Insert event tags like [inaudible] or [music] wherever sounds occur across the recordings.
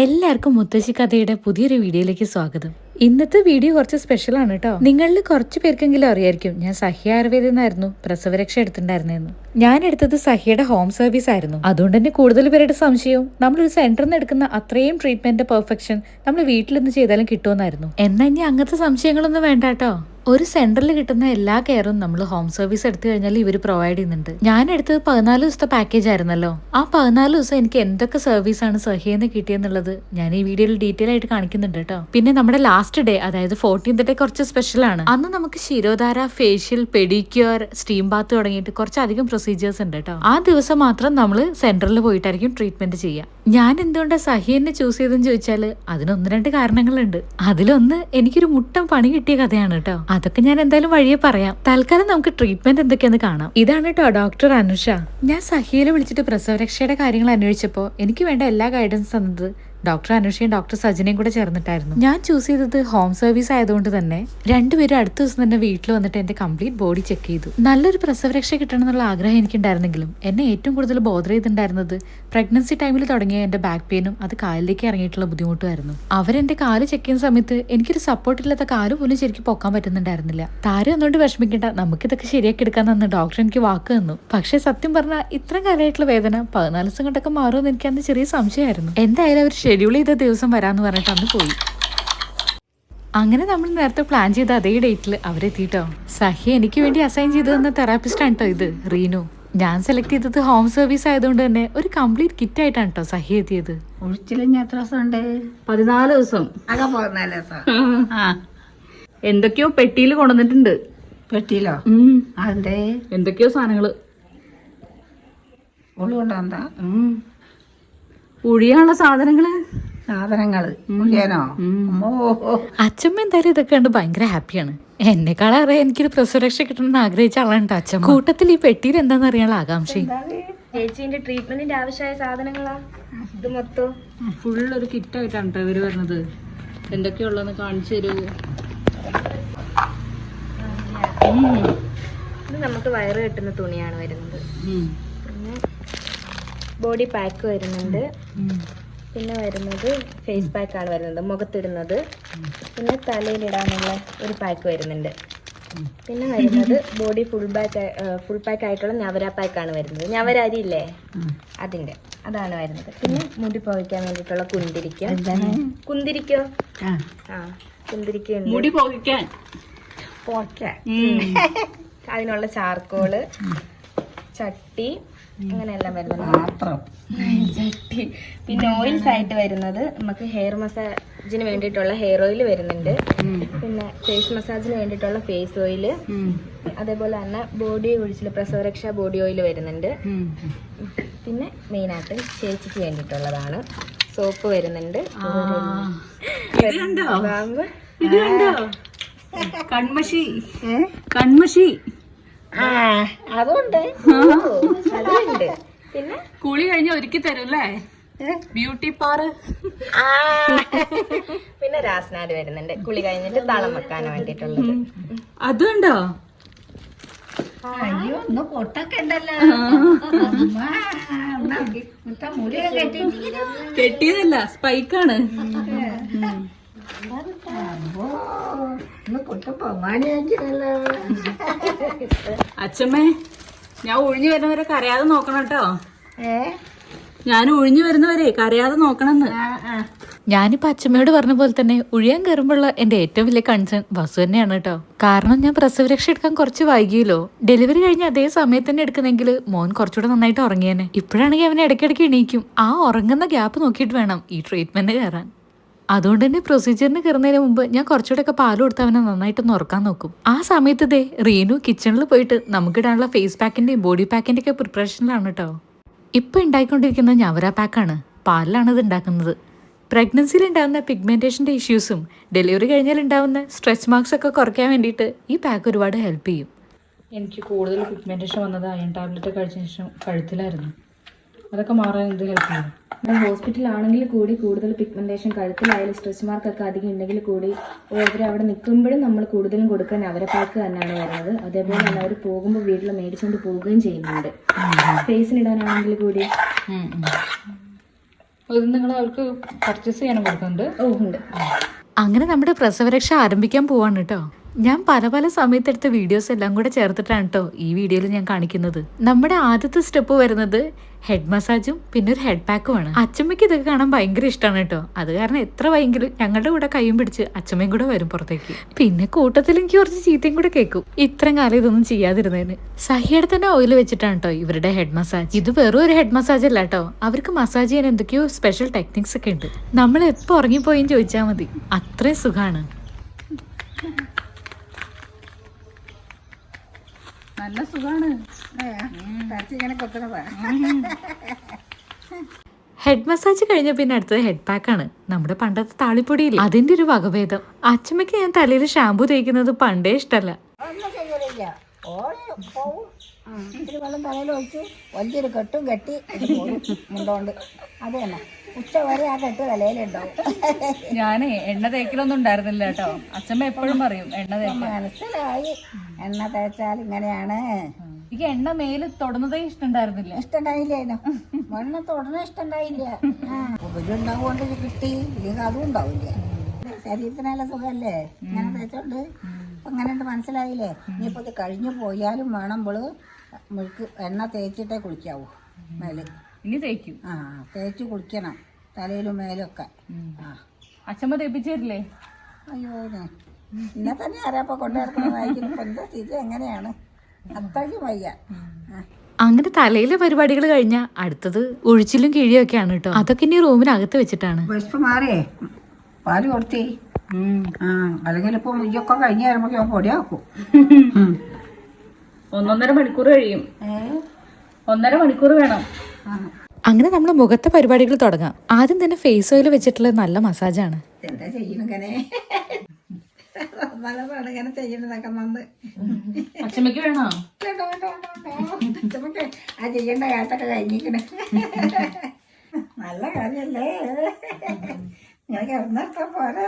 എല്ലാവർക്കും മുത്തശ്ശി കഥയുടെ പുതിയൊരു വീഡിയോയിലേക്ക് സ്വാഗതം. ഇന്നത്തെ വീഡിയോ കുറച്ച് സ്പെഷ്യൽ ആണ് കേട്ടോ നിങ്ങളിൽ കുറച്ച് പേർക്കെങ്കിലും അറിയായിരിക്കും ഞാൻ സഹ്യ ആയുർവേദം എന്നായിരുന്നു പ്രസവരക്ഷ എടുത്തിട്ടുണ്ടായിരുന്നെന്ന്. ഞാൻ എടുത്തത് സഹ്യയുടെ ഹോം സർവീസ് ആയിരുന്നു. അതുകൊണ്ട് തന്നെ കൂടുതൽ പേരുടെ സംശയവും നമ്മളൊരു സെന്ററിൽ നിന്ന് എടുക്കുന്ന അത്രയും ട്രീറ്റ്മെന്റ് പെർഫെക്ഷൻ നമ്മൾ വീട്ടിൽ നിന്ന് ചെയ്താലും കിട്ടുമെന്നായിരുന്നു. എന്നാ ഇനി അങ്ങനത്തെ സംശയങ്ങളൊന്നും വേണ്ട കേട്ടോ ഒരു സെന്ററിൽ കിട്ടുന്ന എല്ലാ കെയറും നമ്മൾ ഹോം സർവീസ് എടുത്തു കഴിഞ്ഞാൽ ഇവർ പ്രൊവൈഡ് ചെയ്യുന്നുണ്ട്. ഞാൻ എടുത്തത് പതിനാല് ദിവസത്തെ പാക്കേജ് ആയിരുന്നല്ലോ. ആ പതിനാല് ദിവസം എനിക്ക് എന്തൊക്കെ സർവീസ് ആണ് സഹിയെന്ന് കിട്ടിയെന്നുള്ളത് ഞാൻ ഈ വീഡിയോയിൽ ഡീറ്റെയിൽ ആയിട്ട് കാണിക്കുന്നുണ്ട് കേട്ടോ പിന്നെ നമ്മുടെ ലാസ്റ്റ് ഡേ അതായത് ഫോർട്ടീൻത് ഡേ കുറച്ച് സ്പെഷ്യൽ ആണ്. അന്ന് നമുക്ക് shirodhara facial pedicure steam bath തുടങ്ങിയിട്ട് കുറച്ചധികം പ്രൊസീജിയേഴ്സ് ഉണ്ട് കേട്ടോ ആ ദിവസം മാത്രം നമ്മൾ സെന്ററിൽ പോയിട്ടായിരിക്കും ട്രീറ്റ്മെന്റ് ചെയ്യുക ഞാൻ എന്തുകൊണ്ടാണ് സഹിയെന്നെ ചൂസ് ചെയ്തെന്ന് ചോദിച്ചാൽ അതിന് ഒന്ന് രണ്ട് കാരണങ്ങളുണ്ട്. അതിലൊന്ന് എനിക്കൊരു മുട്ടം പണി കിട്ടിയ കഥയാണ് കേട്ടോ അതൊക്കെ ഞാൻ എന്തായാലും വഴിയെ പറയാം. തൽക്കാലം നമുക്ക് ട്രീറ്റ്മെന്റ് എന്തൊക്കെയാണെന്ന് കാണാം. ഇതാണ് കേട്ടോ ഡോക്ടർ അനുഷ. ഞാൻ സഹിയെ വിളിച്ചിട്ട് പ്രസവരക്ഷയുടെ കാര്യങ്ങൾ അന്വേഷിച്ചപ്പോൾ എനിക്ക് വേണ്ട എല്ലാ ഗൈഡൻസ് തന്നത് ഡോക്ടർ അനുഷയും ഡോക്ടർ സജിനയും കൂടെ ചേർന്നിട്ടായിരുന്നു. ഞാൻ ചൂസ് ചെയ്തത് ഹോം സർവീസ് ആയതുകൊണ്ട് തന്നെ രണ്ടുപേരും അടുത്ത ദിവസം തന്നെ വീട്ടിൽ വന്നിട്ട് എന്റെ കംപ്ലീറ്റ് ബോഡി ചെക്ക് ചെയ്തു. നല്ലൊരു പ്രസവരക്ഷ കിട്ടണം എന്നുള്ള ആഗ്രഹം എനിക്കുണ്ടായിരുന്നെങ്കിലും എന്നെ ഏറ്റവും കൂടുതൽ ബോധർ ചെയ്തിട്ടുണ്ടായിരുന്നത് പ്രഗ്നൻസി ടൈമിൽ തുടങ്ങിയ എന്റെ ബാക്ക് പെയിനും അത് കാലിലേക്ക് ഇറങ്ങിയിട്ടുള്ള ബുദ്ധിമുട്ടുമായിരുന്നു. അവരെന്റെ കാൽ ചെക്ക് ചെയ്യുന്ന സമയത്ത് എനിക്കൊരു സപ്പോർട്ട് ഇല്ലാത്ത കാൽ പോലും ശരിക്കും പൊക്കാൻ പറ്റുന്നുണ്ടായിരുന്നില്ല. താരം ഒന്നുകൊണ്ട് വിഷമിക്കേണ്ട? നമുക്കിതൊക്കെ ശരിയാക്കി എടുക്കാന്ന് ഡോക്ടർ എനിക്ക് വാക്ക് തന്നു. പക്ഷേ സത്യം പറഞ്ഞാൽ ഇത്രയും കാലമായിട്ടുള്ള വേദന പതിനാല് ദിവസം കൊണ്ടൊക്കെ മാറുമെന്ന് എനിക്ക് അന്ന് ചെറിയ സംശയമായിരുന്നു. എന്തായാലും അവർ ഷെഡ്യൂൾ ചെയ്ത ദിവസം വരാമെന്ന് പറഞ്ഞിട്ട് അന്ന് പോയി. അങ്ങനെ നമ്മൾ നേരത്തെ പ്ലാൻ ചെയ്ത അതേ ഡേറ്റിൽ അവരെത്തിട്ടോ. സഹി എനിക്ക് വേണ്ടി അസൈൻ ചെയ്തു തന്ന തെറാപ്പിസ്റ്റ് ആണ് കേട്ടോ ഇത് റീനു. ഞാൻ സെലക്ട് ചെയ്തത് ഹോം സർവീസ് ആയതുകൊണ്ട് തന്നെ ഒരു കംപ്ലീറ്റ് കിറ്റ് ആയിട്ടാണ് കേട്ടോ സഹി എത്തിയത്. എത്ര ദിവസം ഉണ്ട്? പതിനാല് എന്തൊക്കെയോ പെട്ടിയിൽ കൊണ്ടുവന്നിട്ടുണ്ട്. പെട്ടിയിലോ? അതെ എന്തൊക്കെയോ സാധനങ്ങൾ. ഉള്ളു കൊണ്ടുവന്നാ ഉം. ഉഴിയാനുള്ള സാധനങ്ങൾ? സാധനങ്ങൾ. അമ്മോ. അച്ഛമ്മ എന്തായാലും ഇതൊക്കെ കണ്ട് ഭയങ്കര ഹാപ്പിയാണ്. എന്നെക്കാളറിയാം എനിക്കൊരു പ്രസവരക്ഷ കിട്ടണമെന്ന് ആഗ്രഹിച്ച ആളാണ് അച്ഛൻ അച്ഛമ്മ. കൂട്ടത്തിൽ ഈ പെട്ടിയിൽ എന്താണെന്ന് അറിയാനുള്ള ആകാംക്ഷ ചേച്ചീന്റെ ട്രീറ്റ്മെന്റിന്റെ ആവശ്യമായ സാധനങ്ങളാ? ഇത് മൊത്തം? ഫുൾ ഒരു കിറ്റ് ആയിട്ടാണ് കേട്ടോ ഇവർ വരുന്നത്. എന്തൊക്കെയുള്ളതെന്ന് കാണിച്ചു തരൂ. നമുക്ക് വയറ് കെട്ടുന്ന തുണിയാണ് വരുന്നത്. ബോഡി പാക്ക് വരുന്നുണ്ട്. പിന്നെ വരുന്നത് ഫേസ് പാക്ക് ആണ് വരുന്നത് മുഖത്തിടുന്നത്. പിന്നെ തലയിലിടാനുള്ള ഒരു പാക്ക് വരുന്നുണ്ട്. പിന്നെ വരുന്നത് body full pack full pack ആയിട്ടുള്ള ഞവര പാക്ക് ആണ് വരുന്നത്. ഞവര അരി ഇല്ലേ അതിന്റെ അതാണ് വരുന്നത്. പിന്നെ മുടി പോകിക്കാൻ വേണ്ടിയിട്ടുള്ള കുന്തിരിക്ക. കുന്തിരിക്കോ? ആ. കുന്തിരിക്കുണ്ട് മുടി [laughs] അതിനുള്ള ചാർക്കോൾ ചട്ടി അങ്ങനെയെല്ലാം വരുന്നത്. മാത്രം. ചട്ടി. പിന്നെ ഓയിൽസ് ആയിട്ട് വരുന്നത് നമുക്ക് ഹെയർ മസാജിന് വേണ്ടിയിട്ടുള്ള ഹെയർ ഓയിൽ വരുന്നുണ്ട്. പിന്നെ ഫേസ് മസാജിന് വേണ്ടിയിട്ടുള്ള ഫേസ് ഓയിൽ അതേപോലെ തന്നെ ബോഡി ഒഴിച്ചിൽ പ്രസവരക്ഷ ബോഡി ഓയിൽ വരുന്നുണ്ട്. പിന്നെ മെയിനായിട്ട് ചേച്ചിക്ക് വേണ്ടിയിട്ടുള്ളതാണ്. സോപ്പ് വരുന്നുണ്ട്. കൺമഷി. കൺമഷി. അതുണ്ട്. അതുണ്ട് പിന്നെ? കുളി കഴിഞ്ഞ ഒരുക്കി തരും അല്ലേ ബ്യൂട്ടി പാറ് ആ. പിന്നെ രാസ്നാഥ് വരുന്നുണ്ട്. കുളി കഴിഞ്ഞിട്ട് തളം വെക്കാൻ വേണ്ടിട്ടുള്ളത് അതുണ്ടോ? അയ്യോ ഒന്ന് പൊട്ടൊക്കെ ഉണ്ടല്ലോ. മുടിയൊക്കെ കെട്ടിയതല്ല സ്പൈക്കാണ് അച്ഛമ്മേ ഞാൻ ഒഴിഞ്ഞു വരുന്നവരെ കരയാതെ നോക്കണം കേട്ടോ. ഏ? ഞാൻ ഒഴിഞ്ഞു വരുന്നവരെ കരയാതെ നോക്കണം ഞാനിപ്പോ അച്ഛമ്മയോട് പറഞ്ഞ പോലെ തന്നെ ഉഴിയാൻ കയറുമ്പോഴുള്ള എന്റെ ഏറ്റവും വലിയ കൺസേൺ വസു തന്നെയാണ് കേട്ടോ. കാരണം ഞാൻ പ്രസവരക്ഷ എടുക്കാൻ കുറച്ച് വൈകിയല്ലോ. ഡെലിവറി കഴിഞ്ഞ അതേ സമയത്ത് തന്നെ എടുക്കുന്നെങ്കിൽ മോൻ കുറച്ചുകൂടെ നന്നായിട്ട് ഉറങ്ങിയേനെ. ഇപ്പോഴാണെങ്കിൽ അവനെ ഇടയ്ക്കിടയ്ക്ക് എണീക്കും. ആ ഉറങ്ങുന്ന ഗ്യാപ്പ് നോക്കിയിട്ട് വേണം ഈ ട്രീറ്റ്മെന്റ് കയറാൻ. അതുകൊണ്ട് തന്നെ പ്രൊസീജിയറിന് കയറുന്നതിന് മുമ്പ് ഞാൻ കുറച്ചുകൂടെ ഒക്കെ പാൽ കൊടുത്ത് അവനെ നന്നായിട്ടൊന്ന് ഉറക്കാൻ നോക്കും. ആ സമയത്ത് ദേ റീനു കിച്ചണിൽ പോയിട്ട് നമുക്കിടാനുള്ള ഫേസ് പാക്കിന്റെയും ബോഡി പാക്കിന്റെ ഒക്കെ പ്രിപ്പറേഷനിലാണ് കേട്ടോ ഇപ്പൊ ഉണ്ടായിക്കൊണ്ടിരിക്കുന്ന ഞവര പാക്കാണ് പാലിലാണ് ഇത് ഉണ്ടാക്കുന്നത്. പ്രഗ്നൻസിയിൽ ഉണ്ടാകുന്ന പിഗ്മെന്റേഷന്റെ ഇഷ്യൂസും ഡെലിവറി കഴിഞ്ഞാൽ ഉണ്ടാകുന്ന സ്ട്രെച്ച് മാർക്സ് ഒക്കെ കുറയ്ക്കാൻ വേണ്ടിയിട്ട് ഈ പാക്ക് ഒരുപാട് ഹെൽപ്പ് ചെയ്യും. എനിക്ക് കൂടുതൽ പിഗ്മെന്റേഷൻ വന്നത് അയൺ ടാബ്ലറ്റ് കഴിച്ചതിന് ശേഷം കഴുത്തിലായിരുന്നു. അതൊക്കെ മാറാൻ എന്ത് ഹെൽപ്പ് ചെയ്യും ഹോസ്പിറ്റലാണെങ്കിൽ കൂടി കൂടുതൽ പിഗ്മെന്റേഷൻ കഴുത്തിലായാലും സ്ട്രെച്ച് മാർക്ക് ഒക്കെ അധികം ഉണ്ടെങ്കിൽ കൂടി ഓരോരുത്തർ അവിടെ നിൽക്കുമ്പോഴും നമ്മൾ കൂടുതലും കൊടുക്കാൻ അവരെ പാക്ക് തന്നെയാണ് വരുന്നത്. അതേപോലെ തന്നെ അവർ പോകുമ്പോൾ വീട്ടിൽ മേടിച്ചുകൊണ്ട് പോവുകയും ചെയ്യുന്നുണ്ട്. ഫേസിനിടാനാണെങ്കിൽ കൂടി. ഇത് നിങ്ങൾ അവർക്ക് പർച്ചേസ് ചെയ്യാനും കൊടുക്കുന്നുണ്ട്? ഓ ഉണ്ട്. അങ്ങനെ നമ്മുടെ പ്രസവരക്ഷ ആരംഭിക്കാൻ പോവാണ് കേട്ടോ. ഞാൻ പല പല സമയത്തെടുത്ത വീഡിയോസ് എല്ലാം കൂടെ ചേർത്തിട്ടാണ് കേട്ടോ ഈ വീഡിയോയിൽ ഞാൻ കാണിക്കുന്നത്. നമ്മുടെ ആദ്യത്തെ സ്റ്റെപ്പ് വരുന്നത് ഹെഡ് മസാജും പിന്നെ ഒരു ഹെഡ് പാക്കും ആണ്. അച്ചമ്മയ്ക്ക് ഇതൊക്കെ കാണാൻ ഭയങ്കര ഇഷ്ടമാണ് കേട്ടോ അത് കാരണം എത്ര ഭയങ്കര ഞങ്ങളുടെ കൂടെ കൈയും പിടിച്ച് അച്ചമ്മയും കൂടെ വരും പുറത്തേക്ക്. പിന്നെ കൂട്ടത്തിൽ എനിക്ക് കുറച്ച് ചീത്തയും കൂടെ കേൾക്കും. ഇത്രയും കാലം ഇതൊന്നും ചെയ്യാതിരുന്നതിന്. സഹിയുടെ തന്നെ ഓയിൽ വെച്ചിട്ടാണ് കേട്ടോ ഇവരുടെ ഹെഡ് മസാജ് ഇത് വെറും ഒരു ഹെഡ് മസാജ് അല്ല കേട്ടോ അവർക്ക് മസാജ് ചെയ്യാൻ എന്തൊക്കെയോ സ്പെഷ്യൽ ടെക്നിക്സ് ഒക്കെ ഉണ്ട്. നമ്മൾ എപ്പോൾ ഉറങ്ങിപ്പോയും ചോദിച്ചാൽ മതി. അത്രയും സുഖമാണ് നല്ല സുഖമാണ് ഇങ്ങനെ കൊത്തണതാ ഹെഡ് മസാജ് കഴിഞ്ഞ പിന്നെ അടുത്തത് ഹെഡ് പാക്ക് ആണ്. നമ്മുടെ പണ്ടത്തെ താളിപ്പൊടിയില്ലേ? അതിന്റെ ഒരു വകഭേദം. അച്ഛമ്മയ്ക്ക് ഞാൻ തലയിൽ ഷാമ്പു തേക്കുന്നത് പണ്ടേ വെള്ളം തലയിൽ ഒഴിച്ച് വലിയൊരു കെട്ടും കെട്ടി മുണ്ടോണ്ട്. അത് തന്നെ. ഉച്ച വരെ ആ കെട്ട് തലയിലുണ്ടാവും. ഞാനേ എണ്ണ തേക്കലൊന്നും ഉണ്ടായിരുന്നില്ല കേട്ടോ. അച്ഛമ്മ എപ്പോഴും പറയും എണ്ണ തേക്കാൻ. മനസ്സിലായി. എണ്ണ തേച്ചാൽ ഇങ്ങനെയാണ്. എനിക്ക് എണ്ണ മേൽ തൊടുന്നതേ ഇഷ്ടണ്ടായിരുന്നില്ല ഇഷ്ടണ്ടായില്ലേനോ എണ്ണ തൊടുന്ന ഇഷ്ടണ്ടായില്ല ഉപരിണ്ടാവുകൊണ്ട് കിട്ടി. ഇല്ലെങ്കിൽ അതും ഉണ്ടാവില്ല. ശരീരത്തിനല്ല നല്ല സുഖമല്ലേ? ഇങ്ങനെ തേച്ചോണ്ട്. അങ്ങനെ മനസ്സിലായില്ലേ? ഇനിയിപ്പോ ഇത് കഴിഞ്ഞു പോയാലും വേണമ്പോൾ മുഴുക്ക് എണ്ണ തേച്ചിട്ടേ കുളിക്കാവൂ. മേൽ. ഇനി തേക്കും. ആ തേച്ച് കുളിക്കണം. തലയിലും മേലൊക്കെ. ആ അച്ഛമ്മ തേപ്പിച്ചു തരില്ലേ അയ്യോ ഞാൻ ഇന്നെ തന്നെ ആരാപ്പ ഇപ്പൊ എന്താ സ്ഥിതി? എങ്ങനെയാണ്? അത്രയ്ക്ക് വയ്യ. ആ. അങ്ങനെ തലയിലെ പരിപാടികൾ കഴിഞ്ഞാൽ അടുത്തത് ഒഴിച്ചിലും കിഴിയും ആണ് കേട്ടോ. അതൊക്കെ ഇനി റൂമിനകത്ത് വെച്ചിട്ടാണ്. വിശപ്പ് മാറിയേ. പാൽ കൊടുത്തേ. ആ അല്ലെങ്കിൽ ഇപ്പൊ മുയ്യൊക്കെ കഴിഞ്ഞ് വരുമ്പോ ഞാൻ പൊടിയാക്കും. ഒന്നൊന്നര മണിക്കൂർ കഴിയും? ഒന്നര മണിക്കൂർ വേണം. ആ. അങ്ങനെ നമ്മൾ മുഖത്തെ പരിപാടികൾ തുടങ്ങാം. ആദ്യം തന്നെ ഫേസ് ഓയിൽ വെച്ചിട്ടുള്ള നല്ല മസാജാണ് എന്താ ചെയ്യണിങ്ങനെ ഇങ്ങനെ? ചെയ്യണതൊക്കെ വേണോ. ആ ചെയ്യേണ്ട കാട്ടൊക്കെ കഴിഞ്ഞിക്കണേ നല്ല കാര്യല്ലേ? ഇങ്ങനെ കിടന്നിട്ടാ പോരെ.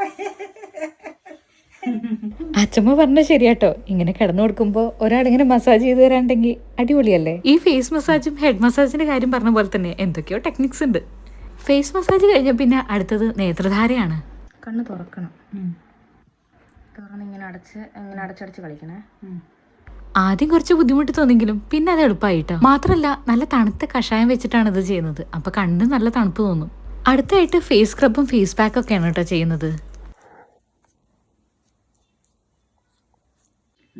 അച്ഛമ്മ പറഞ്ഞ ശരിയാട്ടോ. ഇങ്ങനെ കിടന്നു കൊടുക്കുമ്പോൾ ഒരാൾ ഇങ്ങനെ മസാജ് ചെയ്ത് തരാണ്ടെങ്കിൽ അടിപൊളിയല്ലേ? ഈ ഫേസ് മസാജും ഹെഡ് മസാജിന്റെ കാര്യം പറഞ്ഞ പോലെ തന്നെ എന്തൊക്കെയോ ടെക്നിക്സ് ഉണ്ട്. ഫേസ് മസാജ് കഴിഞ്ഞ പിന്നെ അടുത്തത് നേത്രധാരയാണ്. കണ്ണ് തുറക്കണം. തുറന്ന് ഇങ്ങനെ അടച്ച് ഇങ്ങനെ അടച്ചടച്ച് കളിക്കണേ. ആദ്യം കുറച്ച് ബുദ്ധിമുട്ട് തോന്നിയെങ്കിലും പിന്നെ അത് എളുപ്പമായിട്ടോ മാത്രമല്ല നല്ല തണുത്ത കഷായം വെച്ചിട്ടാണ് ഇത് ചെയ്യുന്നത്. അപ്പൊ കണ്ണ് നല്ല തണുപ്പ് തോന്നും. അടുത്തായിട്ട് ഫേസ് സ്ക്രബും ഫേസ് പാക്കും ഒക്കെയാണ് കേട്ടോ ചെയ്യുന്നത്.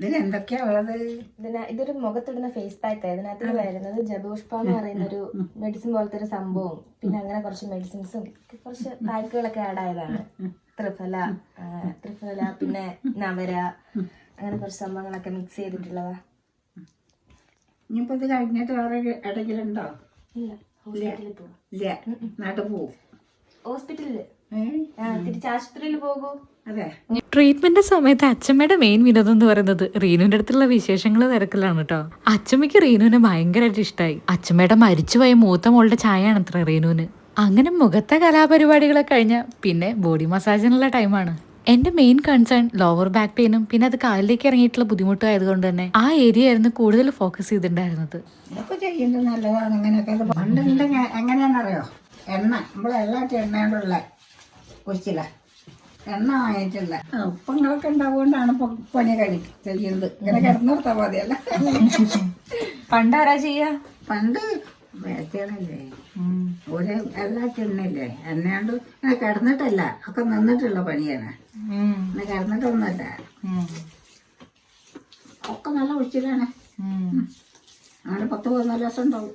ഇതിൽ എന്തൊക്കെയാ ഉള്ളത്? ഇതിന ഇതൊരു മുഖത്തിടുന്ന ഫേസ് പാക്ക് ഇതിനകത്ത് വരുന്നത് ജബുഷ്പ എന്ന് പറയുന്ന ഒരു മെഡിസിൻ പോലത്തെ ഒരു സംഭവം. പിന്നെ അങ്ങനെ കുറച്ച് മെഡിസിൻസും കുറച്ച് പാക്കുകളൊക്കെ ആഡ് ആയതാണ്. ത്രിഫല ത്രിഫല പിന്നെ നവര അങ്ങനെ കുറച്ച് സംഭവങ്ങളൊക്കെ മിക്സ് ചെയ്തിട്ടുള്ളതാ. ഇനിയിപ്പോ ഇത് കഴിഞ്ഞിട്ട് വേറെ ഇടയ്ക്കിലുണ്ടോ ഇല്ല ഹോസ്പിറ്റലിൽ പോവാം. ഇല്ല നാട്ടിൽ പോവും. ഹോസ്പിറ്റലിൽ ഏ? തിരിച്ച് ആശുപത്രിയിൽ പോകൂ. അതെ. ട്രീറ്റ്മെന്റ് സമയത്ത് അച്ഛമ്മയുടെ മെയിൻ വിനോദം എന്ന് പറയുന്നത് റീനുവിന്റെ അടുത്തുള്ള വിശേഷങ്ങൾ തിരക്കിലാണ് കേട്ടോ അച്ഛമ്മയ്ക്ക് റീനുവിനെ ഭയങ്കരമായിട്ട് ഇഷ്ടമായി അച്ഛമ്മയുടെ മരിച്ചുപോയ മൂത്ത മോളുടെ ചായയാണ് അത്ര റീനുവിന്. അങ്ങനെ മുഖത്തെ കലാപരിപാടികളൊക്കെ കഴിഞ്ഞ പിന്നെ ബോഡി മസാജിനുള്ള ടൈമാണ് എന്റെ മെയിൻ കൺസേൺ ലോവർ ബാക്ക് പെയിനും പിന്നെ അത് കാലിലേക്ക് ഇറങ്ങിയിട്ടുള്ള ബുദ്ധിമുട്ടും ആയതുകൊണ്ട് തന്നെ ആ ഏരിയ ആയിരുന്നു കൂടുതൽ ഫോക്കസ് ചെയ്തിട്ടുണ്ടായിരുന്നത്. ഇതൊക്കെ ചെയ്യുന്നത് നല്ലതാണ് എങ്ങനെയാണെന്നറിയോ? എണ്ണ. നമ്മൾ എല്ലാറ്റും എണ്ണയോടുള്ള കുറിച്ചില്ല എണ്ണ വാങ്ങിയിട്ടില്ല ഉപ്പങ്ങളൊക്കെ ഉണ്ടാവുകൊണ്ടാണ് പണി കഴി ചെയ്യുന്നത് ഇങ്ങനെ കിടന്നിർത്താൽ മതിയല്ല പണ്ട് ആരാ ചെയ്യാ? പണ്ട് വേറ്റകളല്ലേ ഒരു എല്ലാ എണ്ണയില്ലേ എന്നാണ്ട് ഇങ്ങനെ കിടന്നിട്ടല്ല ഒക്കെ നിന്നിട്ടുള്ള പണിയാണ്. ഇങ്ങനെ കിടന്നിട്ടൊന്നുമല്ല. ഒക്കെ നല്ല ഒഴിച്ചിലാണ് അങ്ങനെ പത്ത് പതിനാല് ദിവസം ഉണ്ടാവും.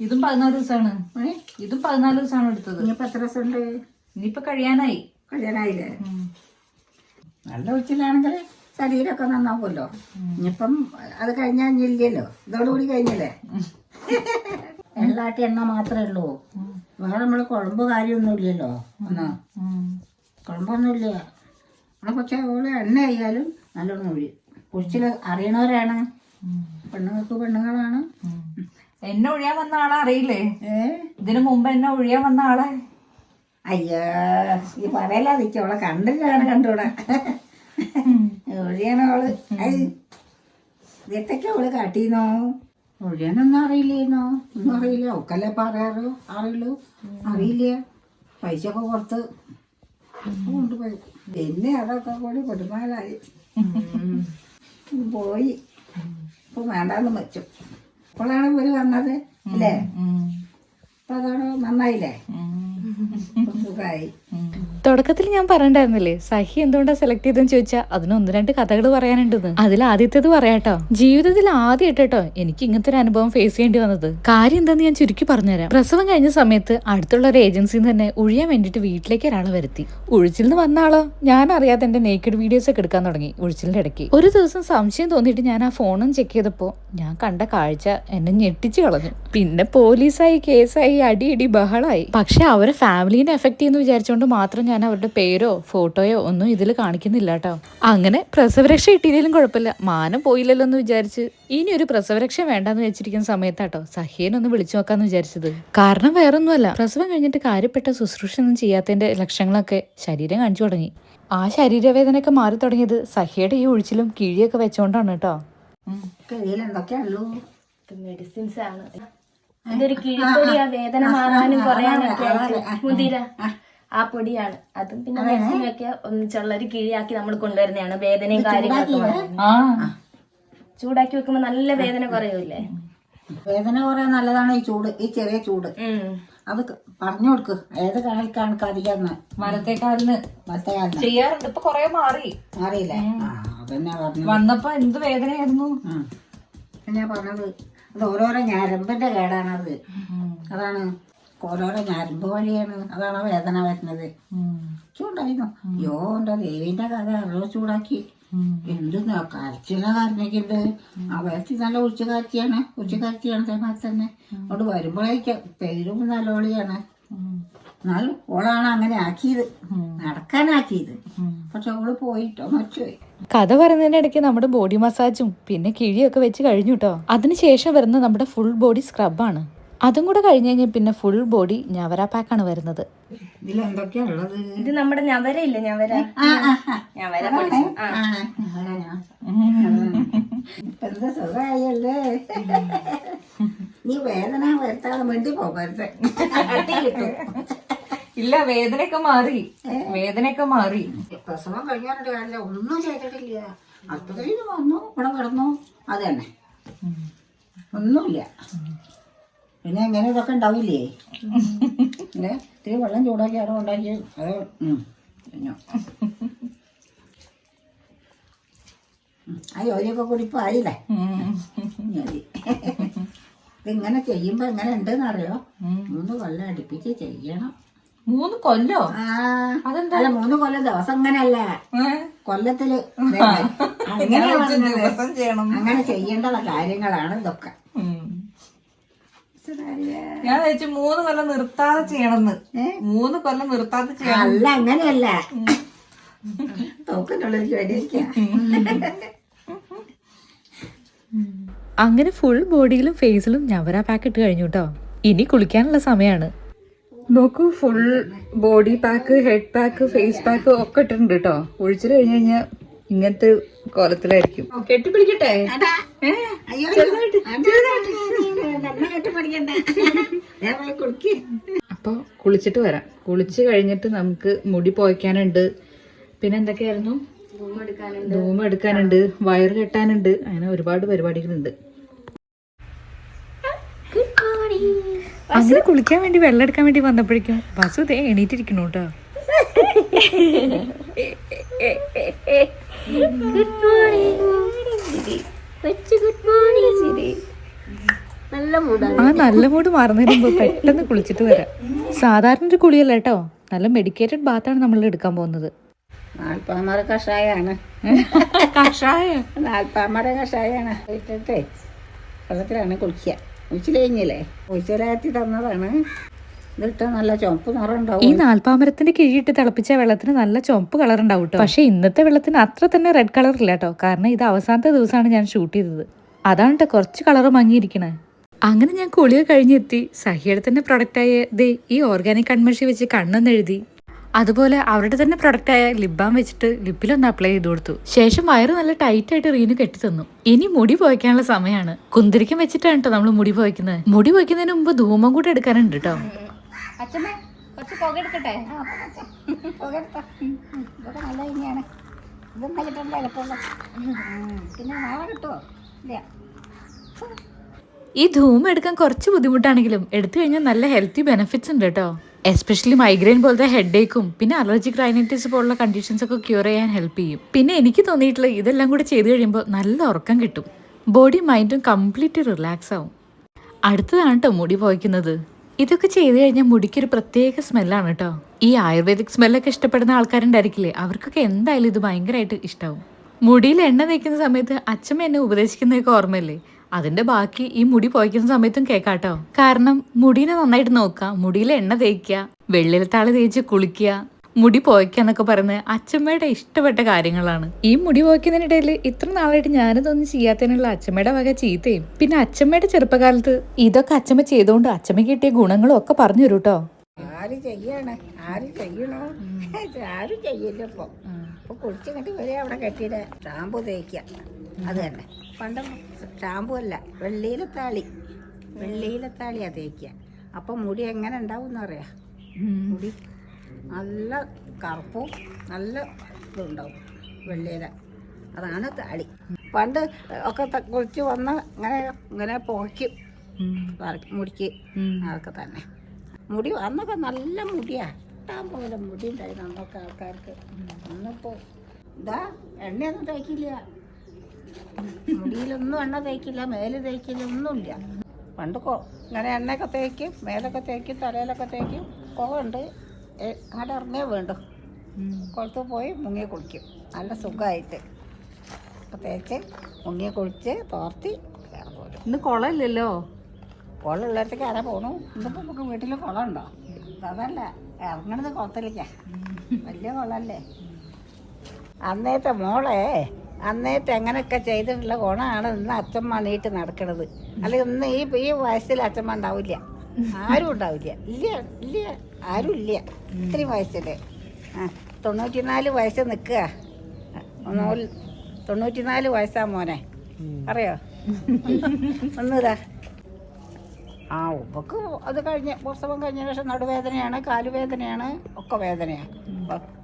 ഇതും പതിനാല് ദിവസമാണ്? ഇതും പതിനാല് ദിവസമാണ് എടുത്തത്. ഇനിയിപ്പോ എത്ര ദിവസം ഉണ്ട്? ഇനിയിപ്പൊ കഴിയാനായി. കഴിയാനായില്ലേ? നല്ല ഉച്ചിലാണെങ്കിൽ ശരീരമൊക്കെ നന്നാവുമല്ലോ. ഇനിയിപ്പം അത് കഴിഞ്ഞാൽ ഇല്ലല്ലോ. ഇതോടുകൂടി കഴിഞ്ഞല്ലേ? എള്ളാട്ടി എണ്ണ മാത്രമേ ഉള്ളൂ. വേറെ നമ്മൾ കുഴമ്പ് കാര്യമൊന്നും ഇല്ലല്ലോ. എന്നാ? കുഴമ്പൊന്നുമില്ല നമ്മളെ കുറച്ച് ഓൾ എണ്ണ ആയാലും നല്ലോണം ഒഴി കുറിച്ചിൽ അറിയണവരാണ്. പെണ്ണുങ്ങൾക്ക് പെണ്ണുങ്ങളാണ്. എന്നെ ഒഴിയാൻ വന്ന ആളെ അറിയില്ലേ? ഇതിനു മുമ്പ് എന്നെ ഒഴിയാൻ വന്ന ആളെ? അയ്യോ ഈ പറയലാതിക്ക് അവളെ കണ്ടില്ലാണ് കണ്ടൂടാ ഒഴിയാണ് അവൾ. ഇതൊക്കെ അവൾ കാട്ടീന്നോ? ഒഴിയാനൊന്നും അറിയില്ലേന്നോ? ഒന്നും അറിയില്ല. ഒക്കല്ലേ പറയാറ്? അറിയുള്ളൂ. അറിയില്ല. പൈസ ഒക്കെ കൊടുത്ത് കൊണ്ടുപോയി. പിന്നെ അതൊക്കെ കൂടി കുടുംബാലായി പോയി. ഇപ്പൊ വേണ്ടാന്ന് വെച്ചു. അപ്പോഴാണ് ഇവർ വന്നത് അല്ലേ? അതാണ് നന്നായില്ലേ? സുഖായി. തുടക്കത്തിൽ ഞാൻ പറഞ്ഞിട്ടായിരുന്നില്ലേ സഹി എന്തുകൊണ്ടാ സെലക്ട് ചെയ്തെന്ന് ചോദിച്ചാൽ അതിന് ഒന്ന് രണ്ട് കഥകൾ പറയാനുണ്ടെന്ന്. അതിൽ ആദ്യത്തേത് പറയാട്ടോ. ജീവിതത്തിൽ ആദ്യമായിട്ട് കേട്ടോ എനിക്ക് ഇങ്ങനത്തെ ഒരു അനുഭവം ഫേസ് ചെയ്യേണ്ടി വന്നത്. കാര്യം എന്താന്ന് ഞാൻ ചുരുക്കി പറഞ്ഞുതരാം. പ്രസവം കഴിഞ്ഞ സമയത്ത് അടുത്തുള്ള ഒരു ഏജൻസിയിൽ തന്നെ ഒഴിയാൻ വേണ്ടിയിട്ട് വീട്ടിലേക്ക് ഒരാളെ വരുത്തി. ഒഴിച്ചിൽ നിന്ന് ഞാൻ അറിയാതെ എന്റെ നേക്കഡ് വീഡിയോസ് ഒക്കെ എടുക്കാൻ തുടങ്ങി ഒഴിച്ചിലിന്റെ ഇടയ്ക്ക്. ഒരു ദിവസം സംശയം തോന്നിയിട്ട് ഞാൻ ആ ഫോണും ചെക്ക് ചെയ്തപ്പോ ഞാൻ കണ്ട കാഴ്ച എന്നെ ഞെട്ടിച്ചു കളഞ്ഞു. പിന്നെ പോലീസായി കേസായി അടിയിടി ബഹളായി. പക്ഷെ അവരെ ഫാമിലീനെ എഫക്ട് ചെയ്യുന്നു വിചാരിച്ചുകൊണ്ട് മാത്രം ഞാൻ അവരുടെ പേരോ ഫോട്ടോയോ ഒന്നും ഇതിൽ കാണിക്കുന്നില്ല കേട്ടോ അങ്ങനെ പ്രസവരക്ഷ കിട്ടിയില്ലെങ്കിലും കുഴപ്പമില്ല. മാനം പോയില്ലല്ലോ എന്ന് വിചാരിച്ച്. ഇനി ഒരു പ്രസവരക്ഷ വേണ്ടെന്ന് വെച്ചിരിക്കുന്ന സമയത്താട്ടോ സഹ്യനൊന്ന് വിളിച്ചു നോക്കാന്ന് വിചാരിച്ചത്. കാരണം വേറൊന്നുമല്ല. പ്രസവം കഴിഞ്ഞിട്ട് കാര്യപ്പെട്ട ശുശ്രൂഷ ഒന്നും ചെയ്യാത്തതിന്റെ ലക്ഷണങ്ങളൊക്കെ ശരീരം കാണിച്ചു തുടങ്ങി. ആ ശരീരവേദനയൊക്കെ മാറി തുടങ്ങിയത് സഹ്യയുടെ ഈ ഒഴിച്ചിലും കിഴിയൊക്കെ വെച്ചോണ്ടാണ് കേട്ടോ കയ്യിൽ എന്തൊക്കെയുള്ളൂ മെഡിസിൻസ് ആണ്. വേദന മാറാനും കുറയാനൊക്കെ മുതിര. ആ പൊടിയാണ്. അതും പിന്നെ മെഡിസിൻ ഒക്കെ ഒന്നിച്ചുള്ള ഒരു കിഴിയാക്കി നമ്മൾ കൊണ്ടുവരുന്നതാണ് വേദനയും കാര്യങ്ങളൊക്കെ ആ. ചൂടാക്കി വെക്കുമ്പോ നല്ല വേദന കുറയൂലേ വേദന കുറയാൻ നല്ലതാണ് ഈ ചൂട് ഈ ചെറിയ ചൂട്. അത് പറഞ്ഞു കൊടുക്ക്. ഏത് കാലക്കാണ് കറിയെന്ന് മരത്തേക്കാലിന് മറ്റേ ചെയ്യാറുണ്ട്. ഇപ്പൊ കൊറേ മാറി. മാറിയില്ലേ? ആ അതന്നെ പറഞ്ഞു വന്നപ്പോ എന്ത് വേദനയായിരുന്നു? ഞാൻ പറഞ്ഞത് അത് ഓരോരോ ഞരമ്പിന്റെ കേടാണത്. അതാണ്. ഓരോരോ ഞരമ്പ് വഴിയാണ് അതാണ് വേദന വരുന്നത്. ചൂടായിരുന്നു. അയ്യോ എന്റെ ദേവിന്റെ കഥ അറിവ് ചൂടാക്കി. എന്ത് കരച്ചില കരഞ്ഞിട്ടുണ്ട് ആ വേത്തി നല്ല ഉച്ച കരച്ചിയാണ് ഉച്ച കരച്ചിയാണ് അതേമാതിരി തന്നെ. അവിടെ വരുമ്പോഴേക്ക് പേരും നല്ലോളിയാണ് എന്നാലും ഓളാണ് അങ്ങനെ ആക്കിയത്. നടക്കാനാക്കിയത്. പക്ഷെ ഓൾ പോയിട്ടോ മരിച്ചുപോയി കഥ പറയുന്നതിന്റെ ഇടയ്ക്ക് നമ്മുടെ ബോഡി മസാജും പിന്നെ കിഴിയൊക്കെ വെച്ച് കഴിഞ്ഞു കേട്ടോ അതിനുശേഷം വരുന്ന നമ്മുടെ ഫുൾ ബോഡി സ്ക്രബാണ്. അതും കൂടെ കഴിഞ്ഞ് കഴിഞ്ഞാൽ പിന്നെ ഫുൾ ബോഡി ഞവര പാക്കാണ് വരുന്നത് ഇത് നമ്മുടെ ഞവര ഇല്ലേ ഞവര ആ, ആ, ആ. ഞവര നീ വേദന വരുത്താതെ വേണ്ടി പോകരുത് ഇല്ല വേദനയൊക്കെ മാറി വേദനയൊക്കെ മാറി പ്രസവം കാര്യമില്ല ഒന്നും ചെയ്തിട്ടില്ല അത് ആസ്പത്രിയിൽ വന്നു ഇവിടെ കിടന്നു അത് തന്നെ ഒന്നുമില്ല പിന്നെ അങ്ങനെ ഇതൊക്കെ ഉണ്ടാവില്ലേ? അല്ലേ ഇത്തിരി വെള്ളം ചൂടാക്കി അവിടെ ഉണ്ടാക്കി അത് ആ ജോലിയൊക്കെ കൂടി ഇപ്പൊ ആയില്ലേ? മതി. ഇതിങ്ങനെ ചെയ്യുമ്പോ എങ്ങനെ ഉണ്ടെന്ന് അറിയോ? മൂന്ന് കൊല്ലം അടുപ്പിച്ച് ചെയ്യണം. മൂന്ന് കൊല്ലോ? ആ. അല്ല മൂന്ന് കൊല്ലം ദിവസം അങ്ങനല്ല കൊല്ലത്തിൽ [laughs] അങ്ങനെ ചെയ്യേണ്ട കാര്യങ്ങളാണ് ഇതൊക്കെ. ഞാൻ വെച്ചു മൂന്ന് കൊല്ലം നിർത്താതെ ചെയ്യണമെന്ന്. മൂന്ന് കൊല്ലം നിർത്താതെ ചെയ്യണം. അല്ല അങ്ങനെയല്ല. തോക്കിനുള്ളിൽ വേണ്ടിയിരിക്കുക അങ്ങനെ ഫുൾ ബോഡിയിലും ഫേസിലും ഞവര പാക്ക് ഇട്ട് കഴിഞ്ഞു കേട്ടോ ഇനി കുളിക്കാനുള്ള സമയമാണ് നോക്കൂ full body pack head pack face pack ഒക്കെ ഇട്ടിട്ടുണ്ട് കേട്ടോ ഒഴിച്ചിട്ട് കഴിഞ്ഞ് കഴിഞ്ഞാൽ ഇങ്ങനത്തെ കോലത്തിലായിരിക്കും. കെട്ടിപ്പിടിക്കട്ടെ? അപ്പോൾ കുളിച്ചിട്ട് വരാം. കുളിച്ച് കഴിഞ്ഞിട്ട് നമുക്ക് മുടി പോയ്ക്കാനുണ്ട്. പിന്നെ എന്തൊക്കെയായിരുന്നു? ധൂമം എടുക്കാനുണ്ട് വയറ് കെട്ടാനുണ്ട്. അങ്ങനെ ഒരുപാട് പരിപാടികളുണ്ട്. അങ്ങനെ കുളിക്കാൻ വേണ്ടി വെള്ളം എടുക്കാൻ വേണ്ടി വന്നപ്പോഴേക്കും വസു ദേ എണീറ്റിരിക്കണു കേട്ടോ. ആ നല്ല മൂഡ് മാറുന്നതിന് മുമ്പ് പെട്ടെന്ന് കുളിച്ചിട്ട് വരാം. സാധാരണ ഒരു കുളിയല്ല കേട്ടോ. നല്ല മെഡിക്കേറ്റഡ് ആണ് നമ്മൾ എടുക്കാൻ പോകുന്നത്. നാൽപ്പാമര കഷായാണ്. കഷായം? നാൽപ്പാമര കഷായാണ്. ഇട്ടിട്ടേ വെള്ളത്തിലാണ് കുളിക്കുക. കുളിച്ചിൽ കഴിഞ്ഞില്ലേ? കുളിച്ചിലാത്തി തന്നതാണ്. ഈ നാൽപ്പാമരത്തിന്റെ കിഴിയിട്ട് തിളപ്പിച്ച വെള്ളത്തിന് നല്ല ചുവപ്പ് കളർ ഉണ്ടാവും കേട്ടോ. പക്ഷെ ഇന്നത്തെ വെള്ളത്തിന് അത്ര തന്നെ റെഡ് കളർ ഇല്ല കേട്ടോ. കാരണം ഇത് അവസാനത്തെ ദിവസമാണ് ഞാൻ ഷൂട്ട് ചെയ്തത്. അതാണ് കേട്ടോ കുറച്ച് കളർ മങ്ങിയിരിക്കണേ. അങ്ങനെ ഞാൻ കുളിയ കഴിഞ്ഞെത്തി സഹിയുടെ തന്നെ പ്രൊഡക്റ്റായ ദേ ഈ ഓർഗാനിക് കൺമഷി വെച്ച് കണ്ണെന്ന് എഴുതി. അതുപോലെ അവരുടെ തന്നെ പ്രൊഡക്റ്റ് ആയ ലിബാം വെച്ചിട്ട് ലിപ്പിലൊന്ന് അപ്ലൈ ചെയ്ത് കൊടുത്തു. ശേഷം വയറ് നല്ല ടൈറ്റ് ആയിട്ട് റീനു കെട്ടി തന്നു. ഇനി മുടി പോയിക്കാനുള്ള സമയമാണ്. കുന്തിരിക്കം വെച്ചിട്ടാണ് കേട്ടോ നമ്മൾ മുടി പോയിക്കുന്നത് മുടി പോയിക്കുന്നതിന് മുമ്പ് ധൂമം കൂടെ എടുക്കാനുണ്ട് കേട്ടോ കുറച്ച് പുക എടുക്കട്ടെ. ഇതൊക്കെ നല്ല എളുപ്പമുള്ള പിന്നെ നാളെ കിട്ടുമോ ഇല്ല. ഈ ധൂമം എടുക്കാൻ കുറച്ച് ബുദ്ധിമുട്ടാണെങ്കിലും എടുത്തു കഴിഞ്ഞാൽ നല്ല ഹെൽത്തി ബെനിഫിറ്റ്സ് ഉണ്ട് കേട്ടോ. എസ്പെഷ്യലി മൈഗ്രെയിൻ പോലത്തെ ഹെഡേക്കും പിന്നെ അലർജിക് റൈനൈറ്റിസ് പോലുള്ള കണ്ടീഷൻസ് ഒക്കെ ക്യൂർ ചെയ്യാൻ ഹെൽപ്പ് ചെയ്യും. പിന്നെ എനിക്ക് തോന്നിയിട്ടുള്ള ഇതെല്ലാം കൂടി ചെയ്തു കഴിയുമ്പോൾ നല്ല ഉറക്കം കിട്ടും. ബോഡി മൈൻഡും കംപ്ലീറ്റ് റിലാക്സ് ആവും. അടുത്തതാണ് കേട്ടോ മുടി പോയിക്കുന്നത്. ഇതൊക്കെ ചെയ്തു കഴിഞ്ഞാൽ മുടിക്കൊരു പ്രത്യേക സ്മെല്ലാണ് കേട്ടോ. ഈ ആയുർവേദിക് സ്മെല്ലൊക്കെ ഇഷ്ടപ്പെടുന്ന ആൾക്കാരുണ്ടായിരിക്കില്ലേ അവർക്കൊക്കെ എന്തായാലും ഇത് ഭയങ്കരമായിട്ട് ഇഷ്ടമാവും മുടിയിൽ എണ്ണ തേക്കുന്ന സമയത്ത് അച്ഛമ്മ എന്നെ ഉപദേശിക്കുന്നതൊക്കെ ഓർമ്മയില്ലേ? അതിന്റെ ബാക്കി ഈ മുടി പോയിക്കുന്ന സമയത്തും കേക്കാട്ടോ. കാരണം മുടീനെ നന്നായിട്ട് നോക്കുക മുടിയിൽ എണ്ണ തേക്കുക താളി തേച്ച് കുളിക്കുക മുടി പോയ്ക്കുക എന്നൊക്കെ പറയുന്നത് അച്ഛമ്മയുടെ ഇഷ്ടപ്പെട്ട കാര്യങ്ങളാണ്. ഈ മുടി പോയ്ക്കുന്നതിനിടയിൽ ഇത്ര നാളായിട്ട് ഞാനിതൊന്നും ചെയ്യാത്തതിനുള്ള അച്ഛമ്മയുടെ വക ചീത്തയും പിന്നെ അച്ഛമ്മയുടെ ചെറുപ്പകാലത്ത് ഇതൊക്കെ അച്ഛമ്മ ചെയ്തുകൊണ്ട് അച്ഛമ്മ കിട്ടിയ ഗുണങ്ങളും ഒക്കെ പറഞ്ഞു തരൂ കേട്ടോ ആര് ചെയ്യണ? ആര് ചെയ്യണോ? ആരും ചെയ്യില്ല ഇപ്പൊ. ഇപ്പൊ കുളിച്ച് കെട്ടി വരെ അവിടെ കെട്ടിയില്ല. ഷാമ്പു തേക്കുക അത് തന്നെ. പണ്ട് ഷാമ്പു അല്ല വെള്ളിയിലെ താളി വെള്ളിയിലെ താളിയാണ് തേക്കുക അപ്പൊ മുടി എങ്ങനെ ഉണ്ടാവും എന്ന് മുടി നല്ല കറുപ്പും നല്ല ഇതുണ്ടാവും വെള്ളിയില അതാണ് താളി. പണ്ട് ഒക്കെ കുളിച്ച് വന്ന് ഇങ്ങനെ ഇങ്ങനെ പുകയ്ക്കും മുടിക്ക്. അതൊക്കെ തന്നെ. മുടി അന്നൊക്കെ നല്ല മുടിയാ. കിട്ടാൻ പോലെ മുടി ഉണ്ടായിരുന്നു അന്നൊക്കെ ആൾക്കാർക്ക്. അന്നിപ്പോ ഇതാ എണ്ണയൊന്നും തേക്കില്ല. മുടിയിലൊന്നും എണ്ണ തേക്കില്ല മേൽ തേക്കില്ല ഒന്നുമില്ല. പണ്ട് കോ ഇങ്ങനെ എണ്ണയൊക്കെ തേക്കും മേലൊക്കെ തേക്കും തലയിലൊക്കെ തേക്കും. കോണ്ട് അങ്ങോട്ട് ഇറങ്ങിയേ വേണ്ടു. കുളത്ത് പോയി മുങ്ങി കുളിക്കും. നല്ല സുഖമായിട്ട്. ഒക്കെ തേച്ച് മുങ്ങി കുളിച്ച് തോർത്തി പോരും ഇന്ന് കുളമില്ലല്ലോ? കുളമുള്ളിടത്തേക്ക് ആരാ പോണു? ഇന്നിപ്പോ നമുക്ക് വീട്ടിൽ കുളമുണ്ടോ? അതല്ല ഇറങ്ങണത് കുളത്തിലേക്കാ. വലിയ കുളമല്ലേ അന്നേത്തെ മോളെ അന്നേത്തെ അങ്ങനെയൊക്കെ ചെയ്തിട്ടുള്ള ഗുണമാണ് ഇന്ന് അച്ഛമ്മ നീട്ട് നടക്കണത്. അല്ലെങ്കിൽ ഇന്ന് ഈ ഈ വയസ്സിൽ അച്ഛമ്മ ഉണ്ടാവില്ല ആരും ഉണ്ടാവില്ല. ഇല്ല ഇല്ല. ആരും ഇല്ല. ഇത്രയും വയസ്സിൽ ആ തൊണ്ണൂറ്റിനാല് വയസ്സ് നിൽക്കുക. നൂൽ തൊണ്ണൂറ്റിനാല് വയസ്സാ മോനെ. അറിയോ? ഒന്നുതാ. ആ ഉപ്പക്ക് അത് കഴിഞ്ഞ പ്രസവം കഴിഞ്ഞ ശേഷം നടുവേദനയാണ് കാലുവേദനയാണ് ഒക്കെ വേദനയാണ്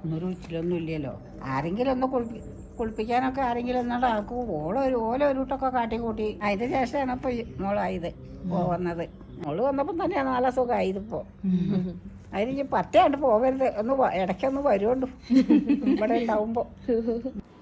ഒന്നൊരു ഉച്ചിലൊന്നും ഇല്ലല്ലോ. ആരെങ്കിലും ഒന്ന് കുളിപ്പി കുളിപ്പിക്കാനൊക്കെ ആരെങ്കിലും എന്നുള്ള ആക്കും ഓളെ ഒരു ഓല ഒരുട്ടൊക്കെ കാട്ടി കൂട്ടി. അതിന് ശേഷമാണ് ഇപ്പൊ മോളായത് പോ വന്നത്. മോൾ വന്നപ്പം തന്നെയാണ് നല്ല സുഖമായത് ഇപ്പോ. അതിന് പറ്റയാണ്ട് പോവരുത് ഒന്ന് ഇടയ്ക്കൊന്ന് വരുമുണ്ടു ഇവിടെ ഉണ്ടാവുമ്പോ.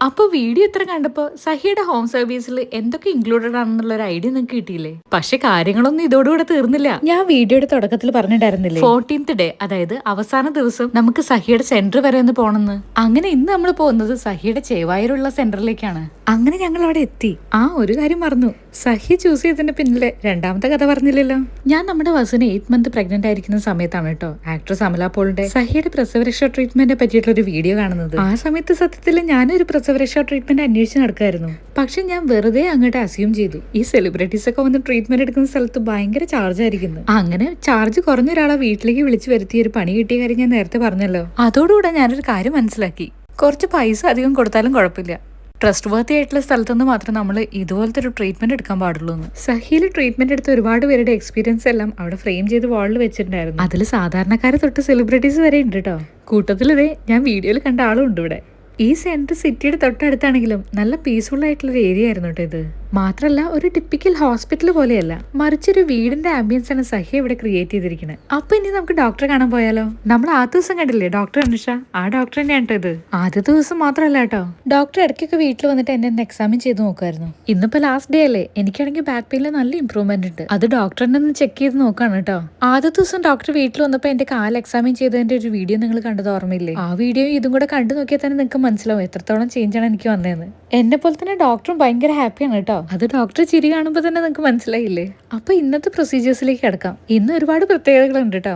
അപ്പൊ വീഡിയോ ഇത്ര കണ്ടപ്പോ സഹിയുടെ ഹോം സർവീസിൽ എന്തൊക്കെ ഇൻക്ലൂഡഡ് ആണെന്നുള്ള ഒരു ഐഡിയ നിങ്ങൾക്ക് കിട്ടിയില്ലേ? പക്ഷെ കാര്യങ്ങളൊന്നും ഇതോടുകൂടെ തീർന്നില്ല. ഞാൻ വീഡിയോയുടെ തുടക്കത്തിൽ പറഞ്ഞിട്ടുണ്ടായിരുന്നില്ലേ? ഫോർട്ടീൻത്ത് ഡേ അതായത് അവസാന ദിവസം നമുക്ക് സഹിയുടെ സെന്റർ വരെ ഒന്ന് പോണെന്ന്. അങ്ങനെ ഇന്ന് നമ്മൾ പോകുന്നത് സഹിയുടെ ചേവായൂരുള്ള സെന്ററിലേക്കാണ് അങ്ങനെ ഞങ്ങൾ അവിടെ എത്തി. ആ ഒരു കാര്യം മറന്നു. സഹി ചൂസ് ചെയ്തതിന്റെ പിന്നിലെ രണ്ടാമത്തെ കഥ പറഞ്ഞില്ലല്ലോ. ഞാൻ നമ്മുടെ വസുവിന് എയ്റ്റ് മന്ത് പ്രഗ്നന്റ് ആയിരിക്കുന്ന സമയത്താണ് കേട്ടോ ആക്ട്രസ് അമല പോളിന്റെ സഹിയുടെ പ്രസവരക്ഷ ട്രീറ്റ്മെന്റിനെ പറ്റിയിട്ടുള്ള ഒരു വീഡിയോ കാണുന്നത്. ആ സമയത്ത് സത്യത്തിൽ ഞാനൊരു പ്രസവരക്ഷ ട്രീറ്റ്മെന്റ് അന്വേഷിച്ച് നടക്കായിരുന്നു. പക്ഷെ ഞാൻ വെറുതെ അങ്ങോട്ട് അസ്യൂം ചെയ്തു. ഈ സെലിബ്രിറ്റീസ് ഒക്കെ വന്ന് ട്രീറ്റ്മെന്റ് എടുക്കുന്ന സ്ഥലത്ത് ഭയങ്കര ചാർജ് ആയിരിക്കുന്നു. അങ്ങനെ ചാർജ് കുറഞ്ഞ ഒരാളെ വീട്ടിലേക്ക് വിളിച്ചു വരുത്തി ഒരു പണി കിട്ടിയ കാര്യം ഞാൻ നേരത്തെ പറഞ്ഞല്ലോ. അതോടുകൂടെ ഞാനൊരു കാര്യം മനസ്സിലാക്കി. കുറച്ച് പൈസ അധികം കൊടുത്താലും കുഴപ്പമില്ല. ട്രസ്റ്റ് വർത്തി ആയിട്ടുള്ള സ്ഥലത്തുനിന്ന് മാത്രം നമ്മൾ ഇതുപോലത്തെ ഒരു ട്രീറ്റ്മെന്റ് എടുക്കാൻ പാടുള്ളൂ എന്ന്. സഹിയിൽ ട്രീറ്റ്മെന്റ് എടുത്ത ഒരുപാട് പേരുടെ എക്സ്പീരിയൻസ് എല്ലാം അവിടെ ഫ്രെയിം ചെയ്ത് വാളിൽ വെച്ചിട്ടുണ്ടായിരുന്നു. അതിൽ സാധാരണക്കാരെ തൊട്ട് സെലിബ്രിറ്റീസ് വരെ ഉണ്ട് കേട്ടോ കൂട്ടത്തിൽ ഇതേ ഞാൻ വീഡിയോയിൽ കണ്ട ആളും ഉണ്ട് ഇവിടെ. ഈ സെന്റർ സിറ്റിയുടെ തൊട്ടടുത്താണെങ്കിലും നല്ല പീസ്ഫുൾ ആയിട്ടുള്ളൊരു ഏരിയ ആയിരുന്നു കേട്ടോ ഇത്. മാത്രല്ല ഒരു ടിപ്പിക്കൽ ഹോസ്പിറ്റൽ പോലെയല്ല. മറിച്ചൊരു വീടിന്റെ ആംബിയൻസ് ആണ് സഹ്യ ഇവിടെ ക്രിയേറ്റ് ചെയ്തിരിക്കുന്നത് അപ്പൊ ഇനി നമുക്ക് ഡോക്ടറെ കാണാൻ പോയാലോ? നമ്മൾ ആ ദിവസം കണ്ടില്ലേ ഡോക്ടർ അനുഷ? ആ ഡോക്ടർ തന്നെയാണ് കേട്ടോ ഇത്. ആദ്യത്തെ ദിവസം മാത്രമല്ല കേട്ടോ. ഡോക്ടർ ഇടയ്ക്കൊക്കെ വീട്ടിൽ വന്നിട്ട് എന്നെ ഒന്ന് എക്സാമിൻ ചെയ്ത് നോക്കുമായിരുന്നു. ഇന്നിപ്പോ ലാസ്റ്റ് ഡേ അല്ലേ? എനിക്കാണെങ്കിൽ ബാക്ക് പെയിനിൽ നല്ല ഇമ്പ്രൂവ്മെന്റ് ഉണ്ട്. അത് ഡോക്ടറിനെ ഒന്ന് ചെക്ക് ചെയ്ത് നോക്കാണ് കേട്ടോ. ആദ്യത്തെ ദിവസം ഡോക്ടർ വീട്ടിൽ വന്നപ്പോ എന്റെ കാൽ എക്സാമിൻ ചെയ്തതിന്റെ ഒരു വീഡിയോ നിങ്ങൾ കണ്ടത് ഓർമ്മയില്ലേ? ആ വീഡിയോ ഇതും കൂടെ കണ്ടു നോക്കിയാൽ തന്നെ നിങ്ങൾക്ക് മനസ്സിലാവും എത്രത്തോളം ചേഞ്ച് ആണ് എനിക്ക് വന്നതെന്ന്. എന്നെ പോലെ തന്നെ ഡോക്ടറും ഭയങ്കര ഹാപ്പിയാണ് കേട്ടോ. അത് ഡോക്ടർ ചിരി കാണുമ്പോൾ തന്നെ നിങ്ങൾക്ക് മനസ്സിലായില്ലേ? അപ്പോൾ ഇന്നത്തെ പ്രൊസീജിയേഴ്സിലേക്ക് കിടക്കാം. ഇന്ന് ഒരുപാട് പ്രത്യേകതകളുണ്ട് കേട്ടോ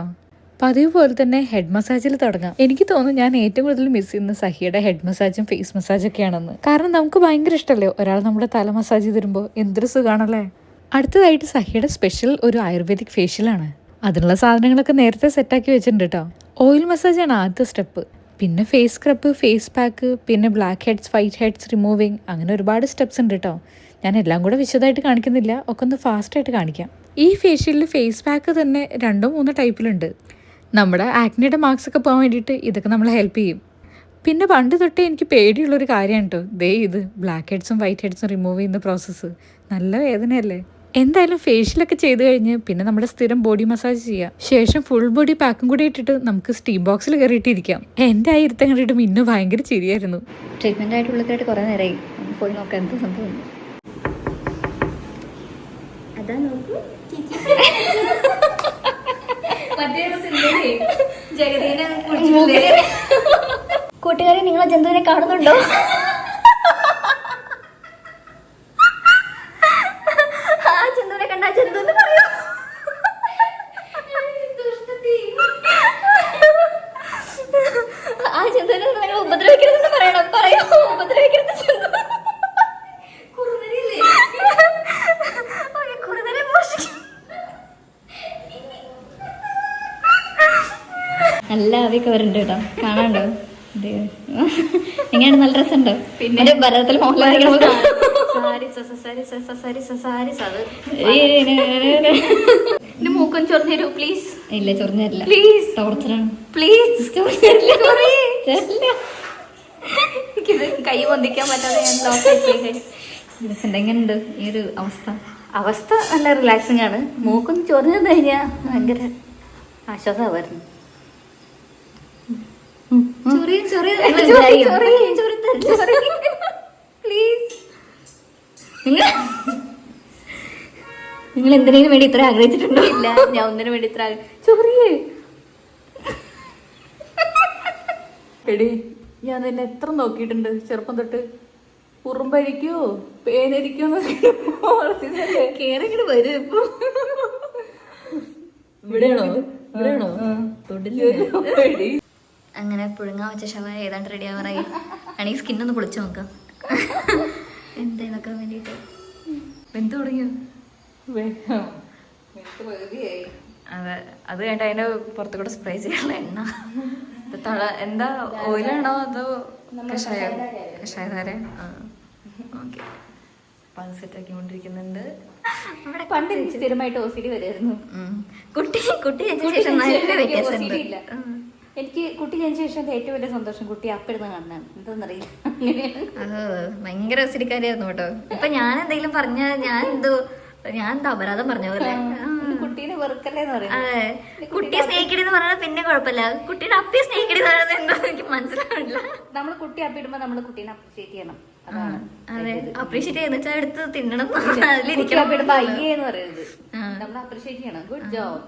പതിവ് പോലെ തന്നെ ഹെഡ് മസാജിൽ തുടങ്ങാം. എനിക്ക് തോന്നുന്നു ഞാൻ ഏറ്റവും കൂടുതൽ മിസ് ചെയ്യുന്ന സഹിയുടെ ഹെഡ് മസാജും ഫേസ് മസാജും ഒക്കെയാണെന്ന്. കാരണം നമുക്ക് ഭയങ്കര ഇഷ്ടമല്ലേ ഒരാൾ നമ്മുടെ തല മസാജ് തരുമ്പോൾ എന്തൊരു സുഖമാണല്ലേ അടുത്തതായിട്ട് സഹിയുടെ സ്പെഷ്യൽ ഒരു ആയുർവേദിക് ഫേഷ്യലാണ് അതിനുള്ള സാധനങ്ങളൊക്കെ നേരത്തെ സെറ്റാക്കി വെച്ചിട്ടുണ്ട് കേട്ടോ ഓയിൽ മസാജ് ആണ് ആദ്യത്തെ സ്റ്റെപ്പ് പിന്നെ ഫേസ് സ്ക്രബ് ഫേസ് പാക്ക് പിന്നെ black heads white heads removing അങ്ങനെ ഒരുപാട് സ്റ്റെപ്സ് ഉണ്ട് കേട്ടോ ഞാൻ എല്ലാം കൂടെ വിശദമായിട്ട് കാണിക്കുന്നില്ല. ഒക്കെ ഒന്ന് ഫാസ്റ്റായിട്ട് കാണിക്കാം. ഈ ഫേഷ്യലിൽ ഫേസ് പാക്ക് തന്നെ രണ്ടോ മൂന്നോ ടൈപ്പിലുണ്ട് നമ്മുടെ ആക്നിയുടെ മാർക്സ് ഒക്കെ പോകാൻ വേണ്ടിയിട്ട് ഇതൊക്കെ നമ്മളെ ഹെൽപ്പ് ചെയ്യും. പിന്നെ പണ്ട് തൊട്ടേ എനിക്ക് പേടിയുള്ളൊരു കാര്യമാണ് കേട്ടോ ദേ ഇത് ബ്ലാക്ക് ഹെഡ്സും വൈറ്റ് ഹെഡ്സും റിമൂവ് ചെയ്യുന്ന പ്രോസസ്സ് നല്ല വേദനയല്ലേ? എന്തായാലും ഫേഷ്യലൊക്കെ ചെയ്ത് കഴിഞ്ഞ് പിന്നെ നമ്മുടെ സ്ഥിരം ബോഡി മസാജ് ചെയ്യാം. ശേഷം ഫുൾ ബോഡി പാക്കും കൂടി ഇട്ടിട്ട് നമുക്ക് സ്റ്റീം ബോക്സിൽ കയറിയിട്ടിരിക്കാം. എന്റെ ആ ഇരുത്തം കണ്ടിട്ട് ഭയങ്കര ചിരിയായിരുന്നു. ട്രീറ്റ്മെന്റ് ആയിട്ട് ഉള്ളിലായിട്ട് കുറേ നേരമായി പോയി നോക്കാൻ എന്താ സംഭവം അതാ നോക്കൂ. [laughs] [laughs] കൂട്ടുകാരെ നിങ്ങൾ ആ ജന്തുവിനെ കാണുന്നുണ്ടോ ആ ജന്തുവിനെ കണ്ട ആ ജന്തു എന്ന് പറയൂ ആ ജന്തുവിനെ നിങ്ങൾ ഉപദ്രവിക്കരുതെന്ന് പറയണം പറയൂ ഉപദ്രവിക്കരുത് ജന്തു ഓക്കേ, കുറുനരി മോഷ്ടിക്കും. ആവിയൊക്കെ വരുന്നുണ്ട് കേട്ടോ. കാണാണ്ടോ? എങ്ങനെയാണ് നല്ല രസമുണ്ടോ? പിന്നെ ഭരതത്തിൽ മോഹൻലാൽ എന്റെ മൂക്കം ചൊറിഞ്ഞു പ്ലീസ് ഇല്ല ചൊറിഞ്ഞില്ല പ്ലീസ് ടോർച്ചറാണ് പ്ലീസ് എനിക്കിത് കൈ പൊന്തിക്കാൻ പറ്റാതെ ഞാൻ ലോക്ക് ആയി എങ്ങനെയുണ്ട് ഈ ഒരു അവസ്ഥ? അവസ്ഥ നല്ല റിലാക്സിങ് ആണ്. മൂക്കൊന്ന് ചൊറിഞ്ഞു കഴിഞ്ഞാൽ ഭയങ്കര ആശ്വാസമായിരുന്നു. ചൊറിയും ചൊറിയും പ്ലീസ് നിങ്ങൾ നിങ്ങൾ എന്തിനേലും വേണ്ടി ഇത്ര ആഗ്രഹിച്ചിട്ടുണ്ടോ? ഇല്ല ഞാൻ ഒന്നിനു വേണ്ടി ഇത്ര ചൊറിയേ. എടി ഞാൻ നിന്നെ എത്ര നോക്കിയിട്ടുണ്ട്? ചെറുപ്പം തൊട്ട് ഉറുമ്പരിക്കോ പേനരിക്കോ കേറിങ്ങോട്ട് വരും ഇപ്പൊ. ഇവിടെയാണോ? ഇവിടെയാണോ? അങ്ങനെ പുഴുങ്ങാൻ വെച്ച ഷവ ഏതാണ്ട് റെഡി ആവാറായി. ആണെങ്കിൽ സ്കിന്നൊന്ന് പൊളിച്ചു നോക്കാം. എന്താ നോക്കാൻ വേണ്ടിയിട്ട് എന്ത് തുടങ്ങിയോ അതെ. അത് കഴിഞ്ഞിട്ട് അതിന്റെ പുറത്തു കൂടെ സ്പ്രേ ചെയ്യാനുള്ള എണ്ണ. തള എന്താ ഓയിലാണോ അതോ കഷായം? കഷായധാര ആ. ഓക്കെ. അപ്പം അത് കൊണ്ടിരിക്കുന്നുണ്ട് പണ്ട് സ്ഥിരമായിട്ട് ഓസിഡി വരുമായിരുന്നു. കുട്ടി കുട്ടി ജനിച്ച ശേഷം നല്ല വ്യത്യാസമുണ്ട്. ഇല്ല. എനിക്ക് കുട്ടി ജനിച്ച ശേഷം ഏറ്റവും വലിയ സന്തോഷം കുട്ടി അപ്പിടുന്ന് കാണാനാണ് എന്താണെന്നറിയില്ല അങ്ങനെയാണ്. ഭയങ്കര സിരിക്കാരിയായിരുന്നു കേട്ടോ. ഇപ്പൊ ഞാൻ എന്തെങ്കിലും പറഞ്ഞ ഞാൻ എന്തോ ഞാൻ എന്താ അപരാധം പറഞ്ഞ പോലെ. കുട്ടീനെ വെറുക്കല്ലേന്ന് പറയുന്നത് കുട്ടിയെ സ്നേഹിക്കണെന്ന് പറഞ്ഞാൽ പിന്നെ കുഴപ്പമില്ല. കുട്ടിയുടെ അപ്പിയെ സ്നേഹിക്കണെന്ന് പറയുന്നത് എന്തോ എനിക്ക് മനസ്സിലാവില്ല. നമ്മൾ കുട്ടി അപ്പിടുമ്പോ നമ്മൾ കുട്ടീനെ അപ്രീഷിയേറ്റ് ചെയ്യണം. അതെ. അപ്രീഷിയേറ്റ് ചെയ്യുന്ന വെച്ചാൽ എടുത്ത് തിന്നണം. അതിലിരിക്കണം. അയ്യേ എന്ന് പറയരുത്. നമ്മൾ അപ്രീഷിയേറ്റ് ചെയ്യണം. ഗുഡ് ജോബ്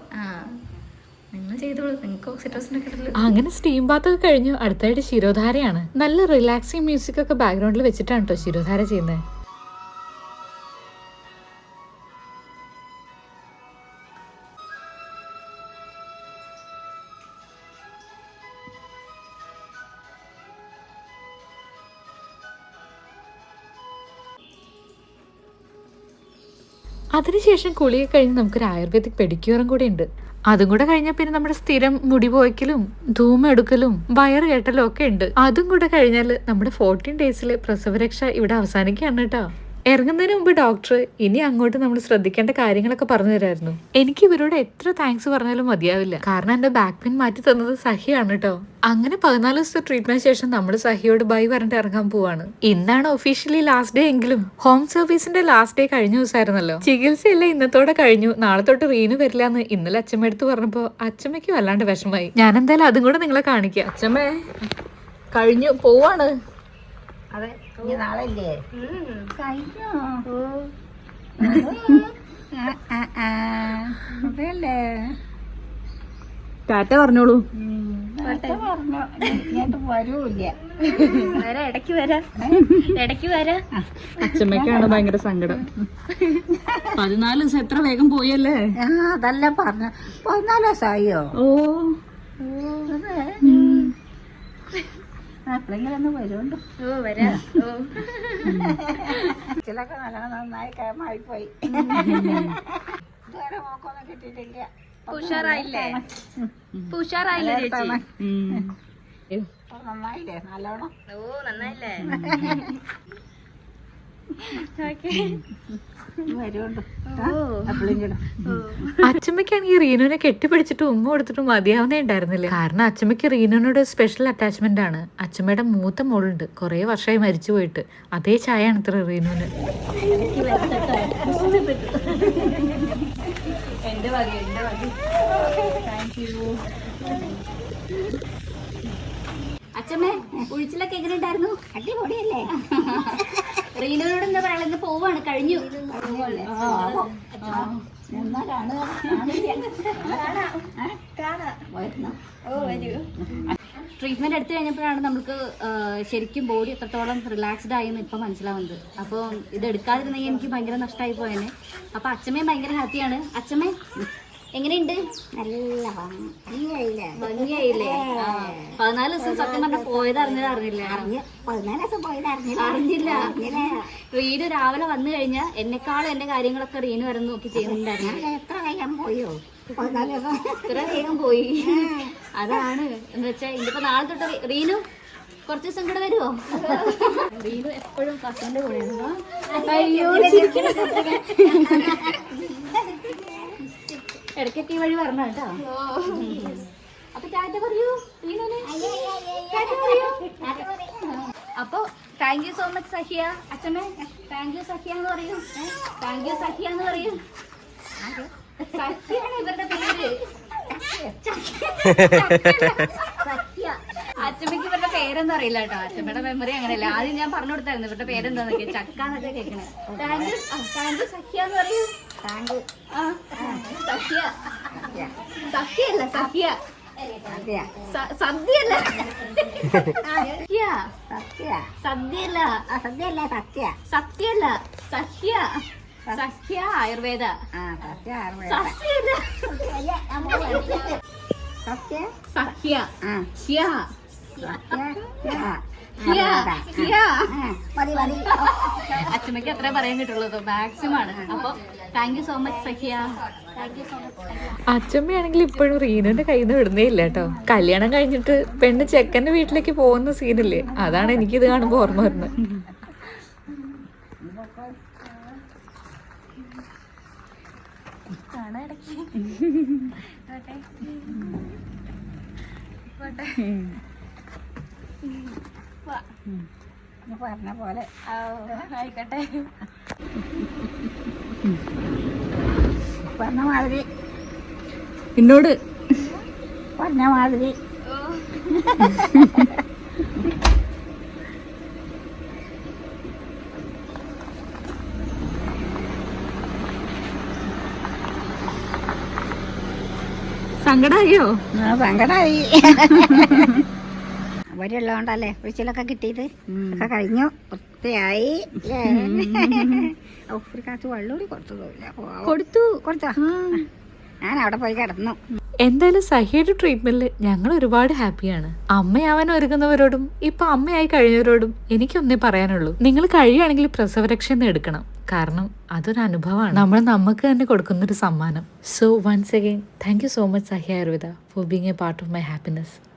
അങ്ങനെ സ്റ്റീം ബാത്ത് ഒക്കെ കഴിഞ്ഞു. അടുത്തായിട്ട് ശിരോധാരയാണ്. നല്ല റിലാക്സിങ് മ്യൂസിക് ഒക്കെ ബാക്ക്ഗ്രൗണ്ടിൽ വെച്ചിട്ടാണ് കേട്ടോ ശിരോധാര ചെയ്യുന്നത് അതിനുശേഷം കുളിയൊക്കെ കഴിഞ്ഞ് നമുക്കൊരു ആയുർവേദിക് പെഡിക്യൂറും കൂടി ഉണ്ട്. അതും കൂടെ കഴിഞ്ഞാൽ പിന്നെ നമ്മുടെ സ്ഥിരം മുടി പോയ്ക്കലും ധൂമം എടുക്കലും വയറ് കെട്ടലും ഒക്കെ ഉണ്ട്. അതും കൂടെ കഴിഞ്ഞാൽ നമ്മുടെ ഫോർട്ടീൻ ഡേയ്സിൽ പ്രസവരക്ഷ ഇവിടെ അവസാനിക്കുകയാണ് കേട്ടോ. ഇറങ്ങുന്നതിന് മുമ്പ് ഡോക്ടർ ഇനി അങ്ങോട്ട് നമ്മൾ ശ്രദ്ധിക്കേണ്ട കാര്യങ്ങളൊക്കെ പറഞ്ഞു തരായിരുന്നു. എനിക്ക് ഇവരോട് എത്ര താങ്ക്സ് പറഞ്ഞാലും മതിയാവില്ല. കാരണം എന്റെ ബാക്ക് പെയിൻ മാറ്റി തന്നത് സഹിയാണ് കേട്ടോ അങ്ങനെ പതിനാല് ദിവസത്തെ ട്രീറ്റ്മെന്റ് ശേഷം നമ്മൾ സഹിയോട് ബൈ പറഞ്ഞിട്ട് ഇറങ്ങാൻ പോവാണ്. ഇന്നാണ് ഒഫീഷ്യലി ലാസ്റ്റ് ഡേ എങ്കിലും ഹോം സർവീസിന്റെ ലാസ്റ്റ് ഡേ കഴിഞ്ഞ ദിവസമായിരുന്നല്ലോ. ചികിത്സയല്ല ഇന്നത്തോടെ കഴിഞ്ഞു. നാളെ തൊട്ട് റീനു വരില്ല എന്ന് ഇന്നലെ അച്ഛമ്മ എടുത്ത് പറഞ്ഞപ്പോ അച്ഛമ്മയ്ക്ക് വല്ലാണ്ട് വിഷമായി ഞാൻ എന്തായാലും അതും കൂടെ നിങ്ങളെ കാണിക്കാം. അച്ഛമ്മേ കഴിഞ്ഞു പോവാണ്. അതെ. ഇനി നാളെ ഇല്ലേ? കഴിഞ്ഞോ? ആ, ആ, ആ. അതല്ലേ? ടാറ്റ പറഞ്ഞോളൂ. അച്ഛമ്മക്കാണ് പറഞ്ഞു. വരാ ഇടയ്ക്ക് വരാ. ഇടയ്ക്ക് വരാ. അച്ഛമ്മയ്ക്കാണ് ഭയങ്കര സങ്കടം. പതിനാല് ദിവസം എത്ര വേഗം പോയല്ലേ? ആ അതല്ല പറഞ്ഞ. പതിനാല് ദിവസമായോ? ഓ. എപ്പോഴെങ്കിലും ഒന്ന് വരുമുണ്ടോ ഓ വരാ. ഓ. ചിലൊക്കെ നല്ല നന്നായി കേമായിപ്പോയി ഇതുവരെ മോക്കൊന്നും കിട്ടിയിട്ടില്ല. ഉഷാറായില്ലേ? ഉഷാറായില്ലേ ചേച്ചി? നന്നായില്ലേ? നല്ലോണം? ഓ നന്നായില്ലേ? ഓക്കെ. അച്ഛമ്മയ്ക്കാണെങ്കിൽ റീനുവിനെ കെട്ടിപ്പിടിച്ചിട്ട് ഉമ്മ കൊടുത്തിട്ട് മതിയാവുന്നേ ഉണ്ടായിരുന്നില്ല. കാരണം അച്ഛമ്മയ്ക്ക് റീനുവിനോട് സ്പെഷ്യൽ അറ്റാച്ച്മെന്റ് ആണ്. അച്ഛമ്മയുടെ മൂത്ത മോളുണ്ട്. കുറെ വർഷമായി മരിച്ചു പോയിട്ട്. അതേ ചായയാണ് ഇത്ര റീനുവിന്. അച്ഛമ്മേ ഒഴിച്ചിലൊക്കെ എങ്ങനെ ഉണ്ടായിരുന്നു അടിപൊളിയല്ലേ? റീനോട് എന്താ പറയാ? ഇന്ന് പോവാണ് കഴിഞ്ഞു. ട്രീറ്റ്മെന്റ് എടുത്തു കഴിഞ്ഞപ്പോഴാണ് നമുക്ക് ശരിക്കും ബോഡി എത്രത്തോളം റിലാക്സ്ഡ് ആയി എന്ന് ഇപ്പൊ മനസ്സിലാവുന്നത്. അപ്പോൾ ഇത് എടുക്കാതിരുന്നെങ്കിൽ എനിക്ക് ഭയങ്കര നഷ്ടമായി പോയേനെ. അപ്പൊ അച്ഛമ്മയും ഭയങ്കര ഹാപ്പിയാണ് അച്ഛമ്മേ എങ്ങനെയുണ്ട്? നല്ല ഭംഗിയായില്ലേ? ഭംഗിയായില്ലേ? ആ. പതിനാല് ദിവസം സത്യം പറഞ്ഞ പോയത് അറിഞ്ഞത് അറിഞ്ഞില്ല. പതിനാല് ദിവസം പോയത് അറിഞ്ഞില്ല. റീനു രാവിലെ വന്നു കഴിഞ്ഞാൽ എന്നെക്കാളും എന്റെ കാര്യങ്ങളൊക്കെ റീനു വരെ നോക്കി ചെയ്യുന്നുണ്ടായിരുന്നു. എത്ര കഴിയാൻ പോയോ? പതിനാല് ദിവസം. എത്ര വേഗം പോയി? അതാണ് എന്ന് വെച്ചാൽ ഇന്നിപ്പോ നാളെ തൊട്ട് റീനു കുറച്ച് ദിവസം കൂടെ വരുമോ റീനു എപ്പോഴും കസിന്റെ കൂടെ അയ്യോ ഇടയ്ക്കൊക്കെ വഴി വരണം കേട്ടോ. അപ്പൊ ടാറ്റ പറയൂ പറയൂ. അപ്പൊ thank you so much Sahiya. അച്ഛമ്മേ താങ്ക് യു സഹിയ എന്ന് പറയൂ. താങ്ക് യു സഹിയ എന്ന് പറയൂ. സഖിയാണ് ഇവരുടെ പേര്. സഖ്യ അച്ഛമ്മക്ക് ഇവരുടെ പേരെന്താ അറിയില്ല കേട്ടോ. അച്ഛമ്മയുടെ മെമ്മറി അങ്ങനെയല്ല. ആദ്യം ഞാൻ പറഞ്ഞു കൊടുത്തായിരുന്നു ഇവരുടെ പേരെന്താന്നൊക്കെ. ചക്ക എന്നൊക്കെ കേൾക്കണേ. താങ്ക് യു താങ്ക് യു സഖ്യ എന്ന് പറയൂ. താങ്ക് സഖ്യ സഖ്യല്ല സഖ്യ സത്യ. സ- സദ്യയല്ല സഖ്യ സത്യ. സദ്യയല്ല ആ സത്യല്ലേ സത്യ. സത്യല്ല സഖ്യ സഖ്യ ആയുർവേദ. ആയുർവേദ. സഖ്യല്ല സഖ്യ മതി മതി. അച്ഛമ്മയ്ക്ക് അത്രേ പറയാൻ കിട്ടുള്ളൂ. മാക്സിമം ആണ്. അപ്പൊ thank you so much Sakhiya. അച്ഛമ്മയാണെങ്കിൽ ഇപ്പോഴും റീനുവിന്റെ കയ്യിൽ നിന്ന് വിടുന്നേ ഇല്ല കേട്ടോ. കല്യാണം കഴിഞ്ഞിട്ട് പെണ്ണ് ചെക്കന്റെ വീട്ടിലേക്ക് പോകുന്ന സീനില്ലേ? അതാണ് എനിക്ക് ഇത് കാണുമ്പോൾ ഓർമ്മ വരുന്നത്. നീ [laughs] പറഞ്ഞ പോലെ ആയിക്കട്ടെ. പറഞ്ഞ മാതിരി. എന്നോട്? പറഞ്ഞ മാതിരി. സങ്കടായോ? ആ, സങ്കടായി ഉള്ളതുകൊണ്ടല്ലേ ഒഴിച്ചിലൊക്കെ കിട്ടിയത്? ഒക്കെ കഴിഞ്ഞു? ഔ, ഒരു കാച്ചു വെള്ളം കൊടുത്തു. കൊടുത്തു. കൊടുത്തോ? ഞാൻ അവിടെ പോയി കിടന്നു. എന്തായാലും സഹിയുടെ ട്രീറ്റ്മെന്റിൽ ഞങ്ങൾ ഒരുപാട് ഹാപ്പിയാണ്. അമ്മയാവാൻ ഒരുങ്ങുന്നവരോടും ഇപ്പൊ അമ്മയായി കഴിഞ്ഞവരോടും എനിക്കൊന്നേ പറയാനുള്ളൂ. നിങ്ങൾ കഴിയുകയാണെങ്കിൽ പ്രസവരക്ഷ എടുക്കണം. കാരണം അതൊരു അനുഭവമാണ്. നമ്മൾ നമുക്ക് തന്നെ കൊടുക്കുന്ന ഒരു സമ്മാനം. So once again thank you so much Sahi Ayurveda for being a part of my happiness